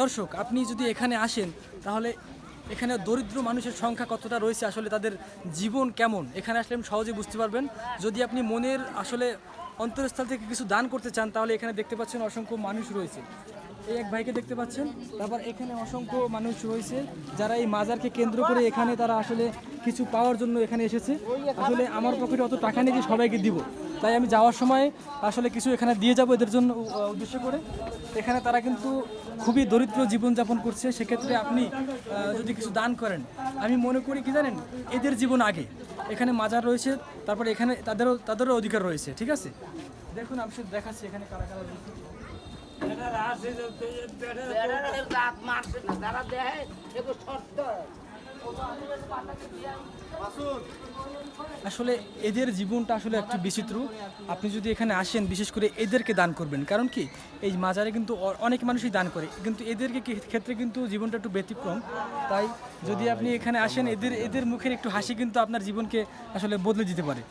দর্শক, আপনি যদি এখানে আসেন, তাহলে এখানে দরিদ্র মানুষের সংখ্যা কতটা রয়েছে, আসলে তাদের জীবন কেমন? এখানে আসলে আপনি সহজে বুঝতে পারবেন। যদি আপনি মনের আসলে অন্তরস্থল থেকে কিছু দান করতে চান, তাহলে এখানে দেখতে পাচ্ছেন অসংখ্য মানুষ রয়েছে। এই এক ভাইকে দেখতে পাচ্ছেন, তারপর এখানে অসংখ্য মানুষ রয়েছে, যারা এই মাজারকে কেন্দ্র করে এখানে তারা আসলে কিছু পাওয়ার জন্য এখানে এসেছে। আসলে আমার পকেটে অত টাকা নেই যে সবাইকে দিব। তাই আমি যাওয়ার সময় আসলে কিছু এখানে দিয়ে যাব এদের জন্য উদ্দেশ্য করে। এখানে তারা কিন্তু খুবই দরিদ্র জীবনযাপন করছে সেক্ষেত্রে আপনি যদি কিছু দান করেন আমি মনে করি কি জানেন এদের জীবন আগে। এখানে মাজার রয়েছে তারপরে এখানে তাদেরও তাদেরও অধিকার রয়েছে ঠিক আছে? দেখুন আমি শুধু দেখাচ্ছি এখানে কারা কারা রাত মারছে না যারা দেয় শর্ত আসলে এদের জীবনটা আসলে একটু বিচিত্র। আপনি যদি এখানে আসেন, বিশেষ করে এদেরকে দান করবেন। কারণ কি? এই মাজারে কিন্তু অনেক মানুষই দান করে। কিন্তু এদেরকে ক্ষেত্রে কিন্তু জীবনটা একটু ব্যতিক্রম? তাই যদি আপনি এখানে আসেন, এদের এদের মুখের একটু হাসি কিন্তু আপনার জীবনকে আসলে বদলে দিতে পারে।